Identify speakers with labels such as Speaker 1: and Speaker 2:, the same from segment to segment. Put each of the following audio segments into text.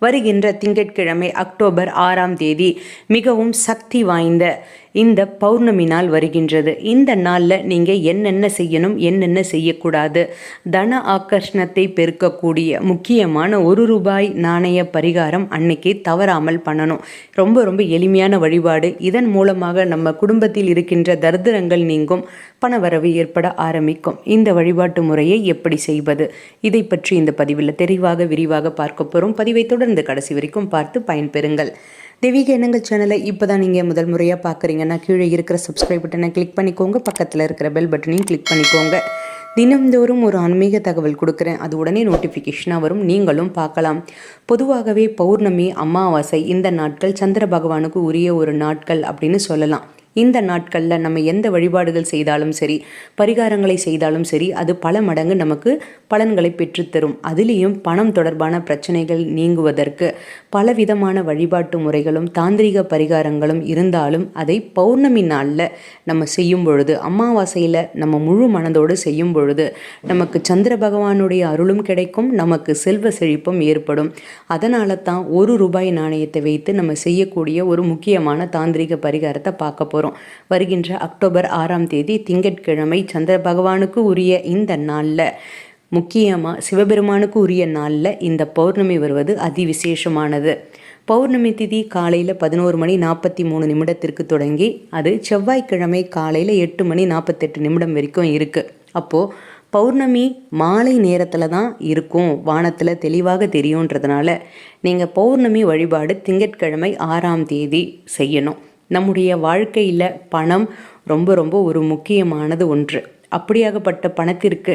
Speaker 1: வருகின்ற திங்கட்கிழமை அக்டோபர் ஆறாம் தேதி மிகவும் சக்தி வாய்ந்த இந்த பௌர்ணமி நாள் வருகின்றது. இந்த நாளில் நீங்கள் என்னென்ன செய்யணும் என்னென்ன செய்யக்கூடாது? தன ஆக்கர்ஷணத்தை பெருக்கக்கூடிய முக்கியமான ஒரு ரூபாய் நாணய பரிகாரம் அன்னைக்கு தவறாமல் பண்ணணும். ரொம்ப ரொம்ப எளிமையான வழிபாடு. இதன் மூலமாக நம்ம குடும்பத்தில் இருக்கின்ற தரித்திரங்கள் நீங்கும் பணவரவு ஏற்பட ஆரம்பிக்கும். இந்த வழிபாட்டு முறையை எப்படி செய்வது? இதை பற்றி இந்த பதிவில் தெளிவாக விரிவாக பார்க்க போகிறோம் பதிவை தொடர்ந்து கடைசி வரைக்கும் பார்த்து பயன்பெறுங்கள். தெய்வீக எண்ணங்கள் சேனலை இப்போ தான் நீங்கள் முதல் முறையாக பார்க்குறீங்கன்னா கீழே இருக்கிற சப்ஸ்கிரைப் பட்டனை கிளிக் பண்ணிக்கோங்க. பக்கத்தில் இருக்கிற பெல் பட்டனையும் கிளிக் பண்ணிக்கோங்க. தினம்தோறும் ஒரு ஆன்மீக தகவல் கொடுக்குறேன். அது உடனே நோட்டிஃபிகேஷனாக வரும். நீங்களும் பார்க்கலாம். பொதுவாகவே பௌர்ணமி அமாவாசை இந்த நாட்கள் சந்திர பகவானுக்கு உரிய ஒரு நாட்கள் அப்படின்னு சொல்லலாம். இந்த நாட்களில் நம்ம எந்த வழிபாடுகள் செய்தாலும் சரி பரிகாரங்களை செய்தாலும் சரி அது பல மடங்கு நமக்கு பலன்களை பெற்றுத்தரும். அதுலேயும் பணம் தொடர்பான பிரச்சனைகள் நீங்குவதற்கு பலவிதமான வழிபாட்டு முறைகளும் தாந்திரிக பரிகாரங்களும் இருந்தாலும் அதை பௌர்ணமி நாளில் நம்ம செய்யும் பொழுது அமாவாசையில் நம்ம முழு மனதோடு செய்யும் பொழுது நமக்கு சந்திர பகவானுடைய அருளும் கிடைக்கும் நமக்கு செல்வ செழிப்பும் ஏற்படும். அதனால தான் ஒரு ரூபாய் நாணயத்தை வைத்து நம்ம செய்யக்கூடிய ஒரு முக்கியமான தாந்திரிக பரிகாரத்தை பார்க்க போகிறோம் வருகின்ற அக்டோபர் ஆறாம் தேதி திங்கட்கிழமை சந்திர பகவானுக்கு உரிய இந்த நாளில் முக்கியமாக சிவபெருமானுக்கு உரிய நாளில் இந்த பௌர்ணமி வருவது அதி விசேஷமானது பௌர்ணமி திதி காலையில் பதினோரு மணி நாற்பத்தி மூணு நிமிடத்திற்கு தொடங்கி அது செவ்வாய்க்கிழமை காலையில் எட்டு மணி நாற்பத்தெட்டு நிமிடம் வரைக்கும் இருக்குது அப்போது பௌர்ணமி மாலை நேரத்தில் தான் இருக்கும். வானத்தில் தெளிவாக தெரியுன்றதுனால நீங்கள் பௌர்ணமி வழிபாடு திங்கட்கிழமை ஆறாம் தேதி செய்யணும். நம்முடைய வாழ்க்கையில் பணம் ரொம்ப ரொம்ப ஒரு முக்கியமானது ஒன்று. அப்படியாகப்பட்ட பணத்திற்கு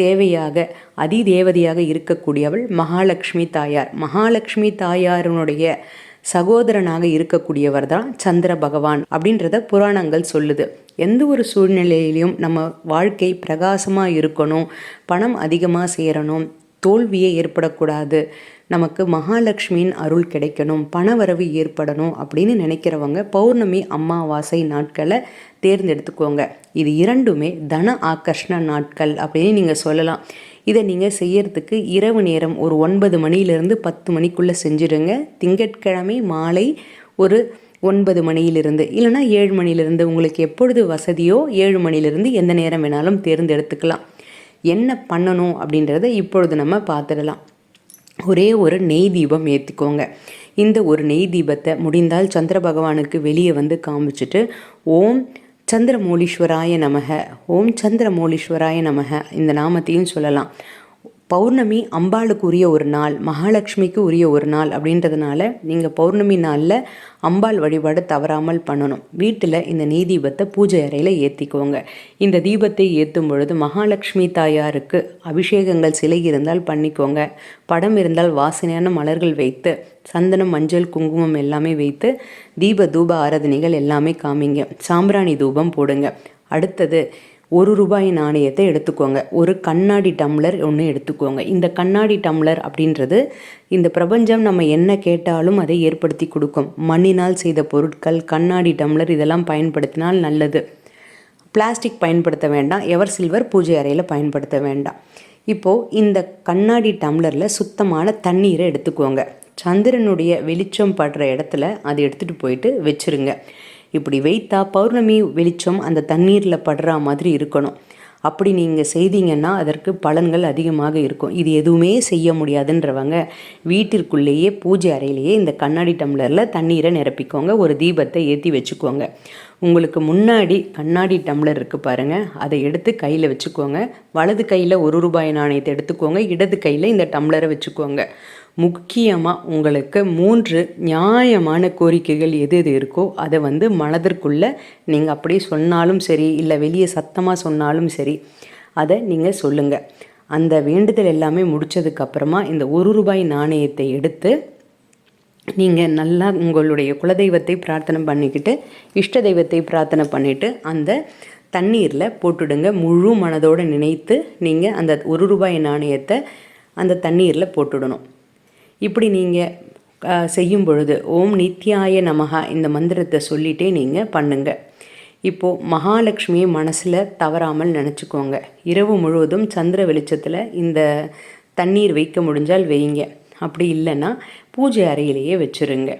Speaker 1: தேவையாக அதிதேவதையாக இருக்கக்கூடியவள் மகாலட்சுமி தாயார். மகாலட்சுமி தாயாருனுடைய சகோதரனாக இருக்கக்கூடியவர் தான் சந்திர பகவான் அப்படின்றத புராணங்கள் சொல்லுது. எந்த ஒரு சூழ்நிலையிலையும் நம்ம வாழ்க்கை பிரகாசமாக இருக்கணும் பணம் அதிகமாக சேரணும் தோல்வியே ஏற்படக்கூடாது நமக்கு மகாலட்சுமியின் அருள் கிடைக்கணும் பணவரவு ஏற்படணும் அப்படின்னு நினைக்கிறவங்க பௌர்ணமி அமாவாசை நாட்களை தேர்ந்தெடுத்துக்கோங்க. இது இரண்டுமே தன ஆக்கர்ஷண நாட்கள் அப்படின்னு நீங்கள் சொல்லலாம். இதை நீங்கள் செய்யறதுக்கு இரவு நேரம் ஒரு ஒன்பது மணியிலிருந்து பத்து மணிக்குள்ளே செஞ்சுடுங்க. திங்கட்கிழமை மாலை ஒரு ஒன்பது மணியிலிருந்து இல்லைனா ஏழு மணியிலிருந்து உங்களுக்கு எப்பொழுது வசதியோ ஏழு மணியிலிருந்து எந்த நேரம் வேணாலும் தேர்ந்தெடுத்துக்கலாம். என்ன பண்ணணும் அப்படின்றத இப்பொழுது நம்ம பார்த்துடலாம். ஒரே ஒரு நெய் தீபம் ஏற்றிக்கோங்க இந்த ஒரு நெய் தீபத்தை முடிந்தால் சந்திர பகவானுக்கு வெளியே வந்து காமிச்சிட்டு ஓம் சந்திரமோலீஸ்வராய நமக ஓம் சந்திரமோலீஸ்வராய நமக இந்த நாமத்தையும் சொல்லலாம். பௌர்ணமி அம்பாளுக்கு உரிய ஒரு நாள் மகாலட்சுமிக்கு உரிய ஒரு நாள் அப்படின்றதுனால நீங்கள் பௌர்ணமி நாளில் அம்பாள் வழிபாடு தவறாமல் பண்ணணும். வீட்டில் இந்த நெய் தீபத்தை பூஜை அறையில் ஏற்றிக்கோங்க இந்த தீபத்தை ஏற்றும் பொழுது மகாலட்சுமி தாயாருக்கு அபிஷேகங்கள் சிலை இருந்தால் பண்ணிக்கோங்க. படம் இருந்தால் வாசனையான மலர்கள் வைத்து சந்தனம் மஞ்சள் குங்குமம் எல்லாமே வைத்து தீப தூப ஆராதனைகள் எல்லாமே காமிங்க. சாம்பிராணி தூபம் போடுங்க. அடுத்தது ஒரு ரூபாய் நாணயத்தை எடுத்துக்கோங்க. ஒரு கண்ணாடி டம்ளர் ஒன்று எடுத்துக்கோங்க. இந்த கண்ணாடி டம்ளர் அப்படின்றது இந்த பிரபஞ்சம் நம்ம என்ன கேட்டாலும் அதை ஏற்படுத்தி கொடுக்கும். மண்ணினால் செய்த பொருட்கள் கண்ணாடி டம்ளர் இதெல்லாம் பயன்படுத்தினால் நல்லது. பிளாஸ்டிக் பயன்படுத்த வேண்டாம். எவர் சில்வர் பூஜை அறையில் பயன்படுத்த வேண்டாம். இப்போது இந்த கண்ணாடி டம்ளரில் சுத்தமான தண்ணீரை எடுத்துக்கோங்க. சந்திரனுடைய வெளிச்சம் படுற இடத்துல அதை எடுத்துகிட்டு போயிட்டு வச்சுருங்க. இப்படி வைத்தா பௌர்ணமி வெளிச்சம் அந்த தண்ணீரில் படுற மாதிரி இருக்கணும். அப்படி நீங்கள் செய்தீங்கன்னா அதற்கு பலன்கள் அதிகமாக இருக்கும். இது எதுவுமே செய்ய முடியாதுன்றவங்க வீட்டிற்குள்ளேயே பூஜை அறையிலேயே இந்த கண்ணாடி டம்ளரில் தண்ணீரை நிரப்பிக்கோங்க. ஒரு தீபத்தை ஏற்றி வச்சுக்கோங்க. உங்களுக்கு முன்னாடி கண்ணாடி டம்ளர் இருக்குது பாருங்கள் அதை எடுத்து கையில் வச்சுக்கோங்க. வலது கையில் ஒரு ரூபாய் நாணயத்தை எடுத்துக்கோங்க. இடது கையில் இந்த டம்ளரை வச்சுக்கோங்க. முக்கியமாக உங்களுக்கு மூன்று நியாயமான கோரிக்கைகள் எது எது இருக்கோ அதை வந்து மனதிற்குள்ளே நீங்கள் அப்படியே சொன்னாலும் சரி இல்லை வெளியே சத்தமாக சொன்னாலும் சரி அதை நீங்கள் சொல்லுங்கள் அந்த வேண்டுதல் எல்லாமே முடித்ததுக்கப்புறமா இந்த ஒரு ரூபாய் நாணயத்தை எடுத்து நீங்கள் நல்லா உங்களுடைய குலதெய்வத்தை பிரார்த்தனை பண்ணிக்கிட்டு இஷ்ட தெய்வத்தை பிரார்த்தனை பண்ணிவிட்டு அந்த தண்ணீரில் போட்டுடுங்க. முழு மனதோடு நினைத்து நீங்கள் அந்த ஒரு ரூபாய் நாணயத்தை அந்த தண்ணீரில் போட்டுடணும். இப்படி நீங்கள் செய்யும் பொழுது ஓம் நித்யாய நமகா இந்த மந்திரத்தை சொல்லிகிட்டே நீங்கள் பண்ணுங்கள் இப்போது மகாலட்சுமியை மனசில் தவறாமல் நினச்சிக்கோங்க. இரவு முழுவதும் சந்திர வெளிச்சத்தில் இந்த தண்ணீர் வைக்க முடிஞ்சால் வைங்க. அப்படி இல்லைன்னா பூஜை அறையிலேயே வச்சுருங்க.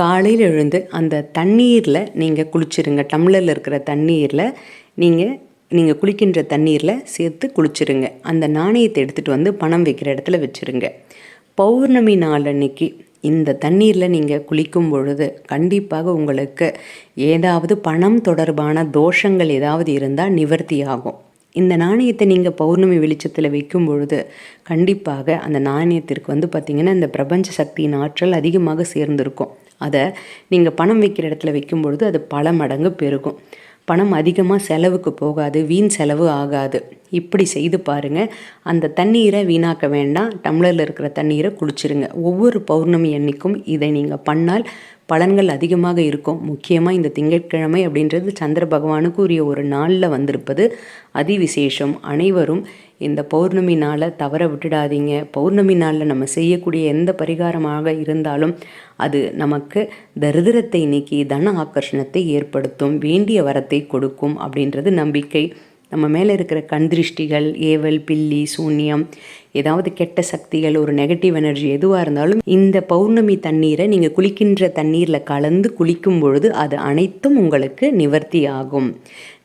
Speaker 1: காலையில் எழுந்து அந்த தண்ணீரில் நீங்கள் குளிச்சிருங்க. டம்ளரில் இருக்கிற தண்ணீரில் நீங்கள் நீங்கள் குளிக்கின்ற தண்ணீரில் சேர்த்து குளிச்சிருங்க. அந்த நாணயத்தை எடுத்துகிட்டு வந்து பணம் வைக்கிற இடத்துல வச்சுருங்க. பௌர்ணமி நாள் அன்னைக்கு இந்த தண்ணீரில் நீங்கள் குளிக்கும் பொழுது கண்டிப்பாக உங்களுக்கு ஏதாவது பணம் தொடர்பான தோஷங்கள் ஏதாவது இருந்தால் நிவர்த்தி ஆகும். இந்த நாணயத்தை நீங்கள் பௌர்ணமி வெளிச்சத்தில் வைக்கும் பொழுது கண்டிப்பாக அந்த நாணயத்திற்கு வந்து பார்த்திங்கன்னா இந்த பிரபஞ்ச சக்தியின் ஆற்றல் அதிகமாக சேர்ந்திருக்கும். அதை நீங்கள் பணம் வைக்கிற இடத்துல வைக்கும் பொழுது அது பல மடங்கு பெருகும். பணம் அதிகமாக செலவுக்கு போகாது வீண் செலவு ஆகாது. இப்படி செய்து பாருங்கள் அந்த தண்ணீரை வீணாக்க வேண்டாம். டம்ளரில் இருக்கிற தண்ணீரை குளிச்சிருங்க ஒவ்வொரு பௌர்ணமி அன்னைக்கும் இதை நீங்கள் பண்ணால் பலன்கள் அதிகமாக இருக்கும். முக்கியமாக இந்த திங்கட்கிழமை அப்படின்றது சந்திர பகவானுக்கு உரிய ஒரு நாளில் வந்திருப்பது அதிவிசேஷம். அனைவரும் இந்த பௌர்ணமி நாளை தவற விட்டுடாதீங்க. பௌர்ணமி நாளில் நம்ம செய்யக்கூடிய எந்த பரிகாரமாக இருந்தாலும் அது நமக்கு தரிதிரத்தை நீக்கி தன ஆக்கர்ஷணத்தை ஏற்படுத்தும் வேண்டிய வரத்தை கொடுக்கும் அப்படின்றது நம்பிக்கை. நம்ம மேலே இருக்கிற கண் திருஷ்டிகள் ஏவல் பில்லி சூன்யம் ஏதாவது கெட்ட சக்திகள் ஒரு நெகட்டிவ் எனர்ஜி எதுவாக இருந்தாலும் இந்த பௌர்ணமி தண்ணீரை நீங்கள் குளிக்கின்ற தண்ணீரில் கலந்து குளிக்கும் பொழுது அது அனைத்தும் உங்களுக்கு நிவர்த்தி ஆகும்.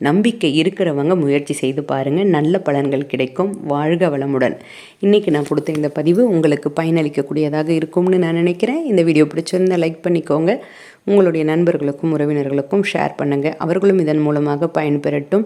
Speaker 1: நம்பிக்கை இருக்கிறவங்க முயற்சி செய்து பாருங்கள் நல்ல பலன்கள் கிடைக்கும். வாழ்க வளமுடன். இன்றைக்கி நான் கொடுத்த இந்த பதிவு உங்களுக்கு பயனளிக்கக்கூடியதாக இருக்கும்னு நான் நினைக்கிறேன். இந்த வீடியோ பிடிச்சிருந்தால் லைக் பண்ணிக்கோங்க. உங்களுடைய நண்பர்களுக்கும் உறவினர்களுக்கும் ஷேர் பண்ணுங்கள் அவர்களும் இதன் மூலமாக பயன்பெறட்டும்.